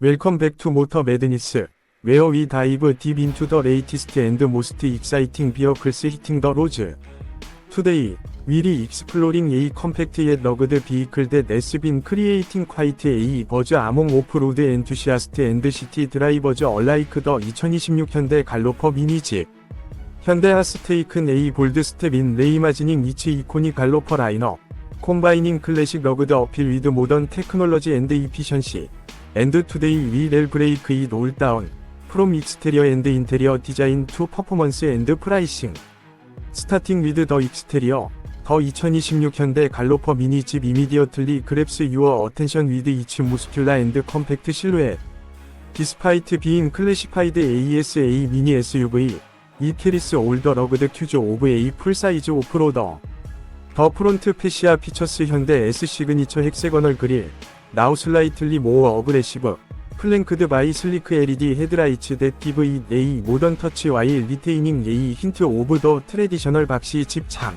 웰컴 백투 모터 매드니스 웨어 위 다이브 딥 인투 더 레이티스트 앤드 모스트 익사이팅 비어클스 히팅 더 로즈 투데이 위리 익스플로링 에이 컴팩트 앳 러그드 비이클 대 네스빈 크리에이팅 콰이트 에이 버즈 아몽 오프로드 엔투시아스트 앤드 시티 드라이버즈 얼라이크 더2026 현대 갈로퍼 미니집 현대 하스테이큰 에이 볼드 스텝인 레이마지닝 이츠 이코니 갈로퍼 라이너 콤바이닝 클래식 러그드 어필 위드 모던 테크놀러지 앤드 이피션시 엔드 투데이 위렐 브레이크 이 롤다운 프롬 익스테리어 엔드 인테리어 디자인 투 퍼포먼스 엔드 프라이싱 스타팅 위드 더 익스테리어 더 2026 현대 갈로퍼 미니집 이미디어틀리 그랩스 유어 어텐션 위드 이치 무스큘라 앤드 컴팩트 실루엣 디스파이트 비인 클래시파이드 ASA 미니 SUV 이케리스 올더 러그드 큐즈 오브 A 풀사이즈 오프로더 더 프론트 페시아 피처스 현대 S 시그니처 헥세거널 그릴 Now slightly more aggressive. 플랭크드 바이 슬리크 LED 헤드라이츠 댓 기브 이 네이 모던 터치 와이 리테이닝 예이 힌트 오브 더 트레디셔널 박시 집창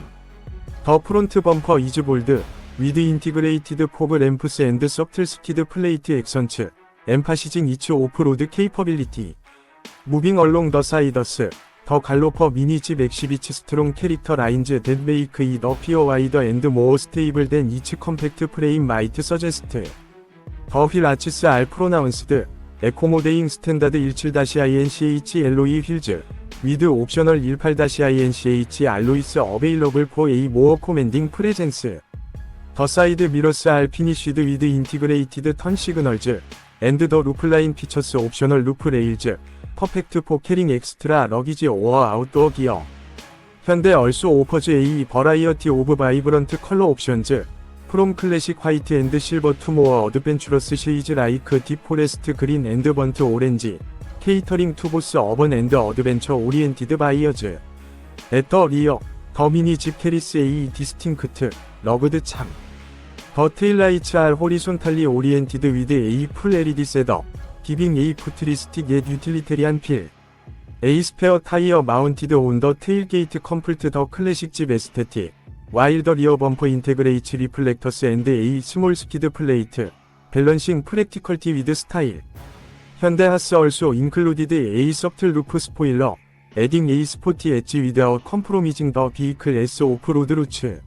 더 프론트 범퍼 이즈 볼드 위드 인티그레이티드 포브 램프스 앤드 서틀 스키드 플레이트 액선츠 엠파시징 이츠 오프로드 케이퍼빌리티 무빙 얼롱 더 사이더스 더 갈로퍼 미니지 맥시비치 스트롱 캐릭터 라인즈 넷메이크 이더 피어 와이더 앤드 모어 스테이블 된 이츠 컴팩트 프레임 마이트 서제스트 더휠 아치스 알 프로나운스드 에코모데잉 스탠다드 17-INCH 엘로이 휠즈 위드 옵셔널 18-INCH 알로이스 어베일러블 4A 모어 코맨딩 프레젠스 더 사이드 미러스 알 피니쉬드 위드 인티그레이티드 턴 시그널즈 앤드 더 루플라인 피처스 옵셔널 루프 레일즈 퍼펙트 포 캐링 엑스트라 러기지 오어 아웃도어 기어 현대 얼쏘 오퍼즈 AE 버라이어티 오브 바이브런트 컬러 옵션즈 프롬 클래식 화이트 앤드 실버 투모어 어드벤츄러스 시리즈 라이크 디 포레스트 그린 앤드 번트 오렌지 케이터링 투보스 어번 앤드 어드벤처 오리엔티드 바이어즈 에터 리어 더미니 집 캐리스 AE 디스팅크트 러브드 참 버테일라이츠 R 호리손탈리 오리엔티드 위드 A 풀 LED 셋업 기빙 A 푸트리스틱 옛 유틸리테리안 필 A 스페어 타이어 마운티드 온더 테일게이트 컴플트 더 클래식 집 에스테틱 와일더 리어 범퍼 인테그레이츠 리플렉터스 앤드 A 스몰 스키드 플레이트 밸런싱 프랙티컬티 위드 스타일 현대 하스 얼쇼 인클루디드 A 서틀 루프 스포일러 에딩 A 스포티 엣지 위드아웃 컴프로미징 더 비이클 S 오프로드 루츠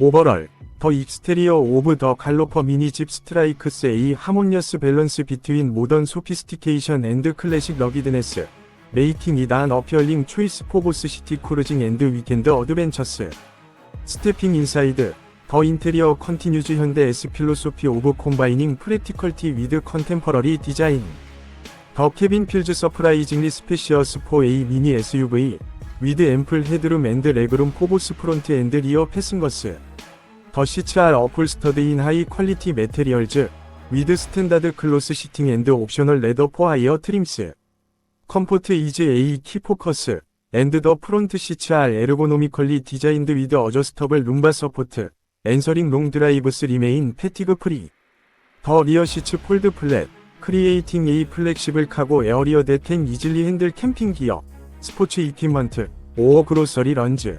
오버럴 더 익스테리어 오브 더 갈로퍼 미니집 스트라이크스의 이 하모니어스 밸런스 비트윈 모던 소피스티케이션 앤드 클래식 러기드네스 메이킹 이단 어피얼링 초이스 포보스 시티 크루징 앤드 위켄드 어드벤처스 스태핑 인사이드 더 인테리어 컨티뉴즈 현대 에스 필로소피 오브 콤바이닝 프레티컬티 위드 컨템퍼러리 디자인 더 케빈 필즈 서프라이징리 스페시어스 4A 미니 SUV 위드 앰플 헤드룸 앤드 레그룸 포보스 프론트 앤드 리어 패슨거스 더 시츠알 어플 스터드 인 하이 퀄리티 메테리얼즈 위드 스탠다드 클로스 시팅 앤드 옵셔널 레더 포 하이어 트림스 컴포트 이즈 에이 키 포커스 앤드 더 프론트 시츠알 에르고노미컬리 디자인드 위드 어저스터블 룸바 서포트 앤서링 롱 드라이브스 리메인 패티그 프리 더 리어 시츠 폴드 플랫 크리에이팅 에이 플렉시블 카고 에어리어 데텐 이즐리 핸들 캠핑 기어 스포츠 이퀴먼트 오어 그로서리 런즈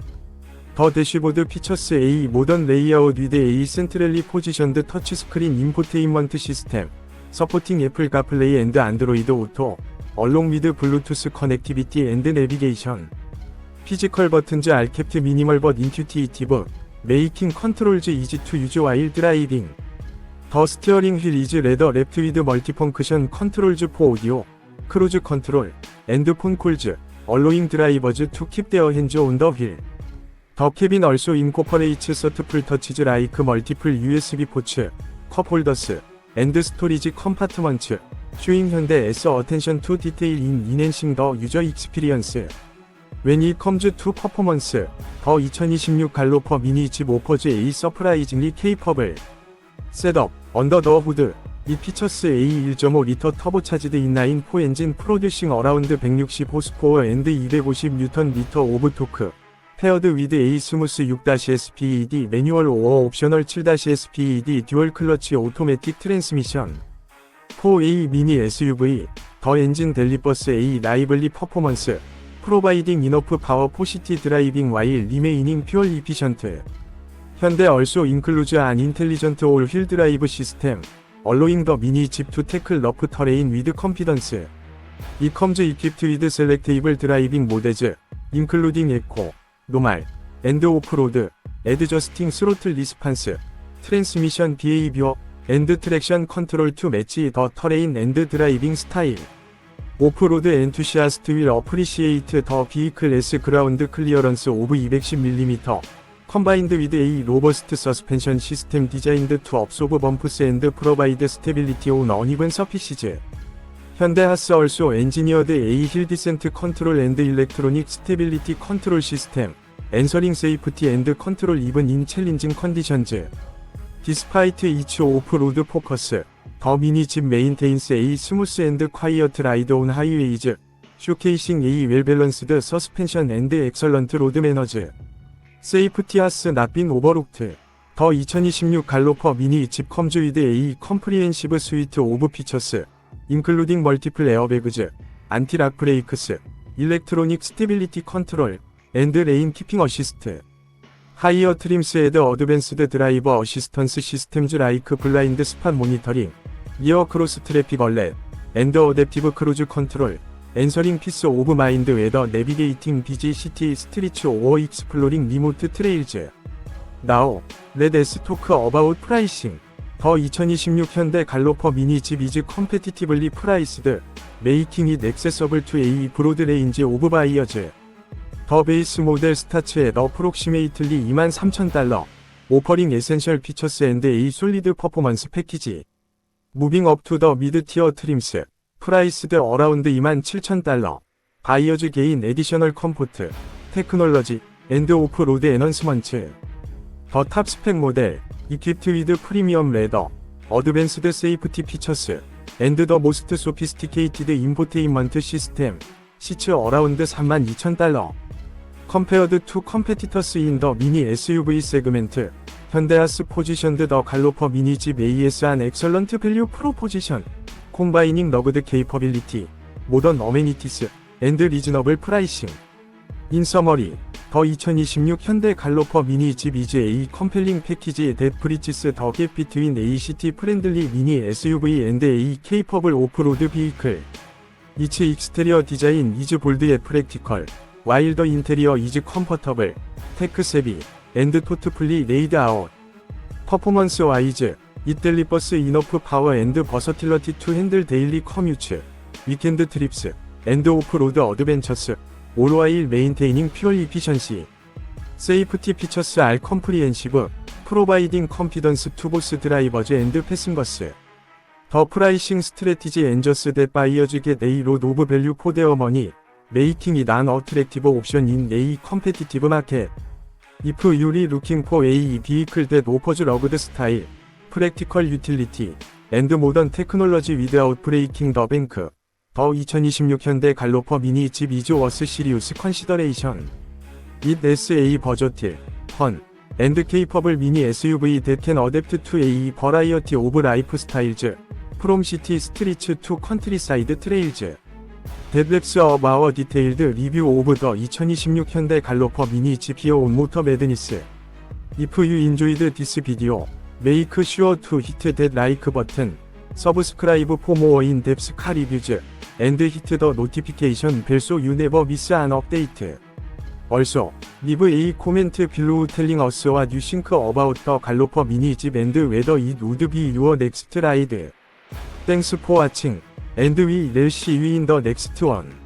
더 대시보드 피처스 A 모던 레이아웃 위드 A 센트럴리 포지션드 터치 스크린 인포테인먼트 시스템 서포팅 애플 카플레이 앤드 안드로이드 오토 얼롱 위드 블루투스 커넥티비티 앤드 내비게이션 피지컬 버튼즈 알캡트 미니멀 버 인튜티티브 메이킹 컨트롤즈 이지 투 유즈 와일 드라이빙 더 스티어링 휠 이즈 레더 랩트 위드 멀티펑크션 컨트롤즈 포 오디오 크루즈 컨트롤 앤드 폰 콜즈 얼로잉 드라이버즈 투 킵 데어 핸즈 온더휠 더 캐빈 얼소 인코퍼레이츠 서트풀 터치즈 라이크 멀티플 USB 포츠, 컵 홀더스, 앤드 스토리지 컴파트먼츠, 슈잉 현대 S 어텐션 투 디테일 인 인핸싱 더 유저 익스피리언스 웬이 컴즈 투 퍼포먼스 더 2026 갈로퍼 미니 25퍼즈 A 서프라이징리 케이퍼블, 셋업 언더 더 후드 이 피처스 A 1.5 리터 터보차지드 인라인 포 엔진 프로듀싱 어라운드 160 호스포어 앤드 250 뉴턴 미터 오브 토크 페어드 위드 A 스무스 6-SPED 매뉴얼 5어 옵셔널 7-SPED 듀얼 클러치 오토매틱 트랜스미션 4A 미니 SUV 더 엔진 델리버스 A 라이블리 퍼포먼스 프로바이딩 이너프 파워 포시티 드라이빙 와일 리메이닝 퓨얼 이피션트 현대 얼소 인클루즈 안 인텔리전트 올 휠 드라이브 시스템 얼로잉 더 미니 집투 태클 러프 터레인 위드 컴피던스 이컴즈 이퀴트 위드 셀렉테이블 드라이빙 모델즈 인클루딩 에코 노말, 엔드 오프로드, 애드저스팅 스로틀 리스판스, 트랜스미션 비헤이비어, 엔드 트랙션 컨트롤 투 매치 더 터레인 엔드 드라이빙 스타일 오프로드 엔투시아스트 윌 어프리시에이트 더 비이클 S 그라운드 클리어런스 오브 210mm 컴바인드 위드 A 로버스트 서스펜션 시스템 디자인드 투 업소브 범프스 앤드 프로바이드 스테빌리티 온 어니븐 서피시즈 현대하스 얼소 엔지니어드 A 힐 디센트 컨트롤 앤드 일렉트로닉 스테빌리티 컨트롤 시스템 엔서링 세이프티 앤드 컨트롤 이븐 인 챌린징 컨디션즈 디스파이트 이츠 오프 로드 포커스 더 미니 집 메인테인스 A 스무스 앤드 콰이어트 라이드 온 하이웨이즈 쇼케이싱 A 웰밸런스드 서스펜션 앤드 엑설런트 로드 매너즈 세이프티 하스 낫빈 오버룩트 더 2026 갈로퍼 미니 집 컴주이드 A 컴프리엔시브 스위트 오브 피처스 including multiple airbags, anti-lock brakes, electronic stability control, and lane keeping assist. Higher trims and advanced driver assistance systems like blind spot monitoring, rear cross traffic alert, and adaptive cruise control, answering peace of mind weather navigating busy city streets or exploring remote trails. Now, let's talk about pricing. 더2026 현대 갈로퍼 미니 집 이즈 컴페티티블리 프라이스드 메이킹이 액세서블 투 a 이 브로드 레인지 오브 바이어즈 더 베이스 모델 스타츠의러 프록시메이틀리 23,000달러 오퍼링 에센셜 피처스 앤드 에이 솔리드 퍼포먼스 패키지 무빙 업 투 더 미드 티어 트림스 프라이스드 어라운드 27,000달러 바이어즈 개인 에디셔널 컴포트 테크놀러지 앤드 오프 로드 에넌스먼츠 더 탑스펙 모델, 이퀴트 위드 프리미엄 레더, 어드밴스드 세이프티 피처스, 앤드 더 모스트 소피스티케이티드 인포테인먼트 시스템, 시츠 어라운드 32,000달러. 컴페어드 투 컴페티터스 인더 미니 SUV 세그멘트, 현대아스 포지션드 더 갈로퍼 미니집 AS 한 엑설런트 밸류 프로포지션, 콤바이닝 러그드 케이퍼빌리티, 모던 어메니티스, 앤드 리즈너블 프라이싱. 인 서머리, 더2026 현대 갈로퍼 미니 집 EJ 컴펠링 패키지 데프리치스 더갭 비트윈 ACT 프렌들리 미니 SUV 앤드 A 케이퍼블 오프로드 비이클 이츠 익스테리어 디자인 이즈 볼드의 프랙티컬 와일더 인테리어 이즈 컴퍼터블 테크 세비 앤드 토트플리 레이드 아웃 퍼포먼스 와이즈 이텔리 버스 이너프 파워 앤드 버서틸러티 투 핸들 데일리 커뮤츠 위켄드 트립스 앤드 오프로드 어드벤처스 All while maintaining fuel efficiency. Safety features are comprehensive, providing confidence to both drivers and passengers. The pricing strategy ensures that buyers get a lot of value for their money, making it an attractive option in a competitive market. If you're looking for a vehicle that offers rugged style, practical utility, and modern technology without breaking the bank, 더2026 현대 갈로퍼 미니 집 2조 워스 시리우스 컨시더레이션 It SA 버저틸 헌 앤드 케이퍼블 미니 SUV 데텐 어댑트 2 AE 버라이어티 오브 라이프 스타일즈 프롬 시티 스트리츠 2 컨트리사이드 트레일즈 데드랩스 어바워 디테일드 리뷰 오브 더 2026 현대 갈로퍼 미니 GPO 온 모터 매드니스 If you enjoyed this video, make sure to hit that like button, subscribe for more in-depth car reviews. and hit the notification bell so you never miss an update. Also, leave a comment below telling us what you think about the Galloper Minijib and whether it would be your next ride. Thanks for watching, and we'll see you in the next one.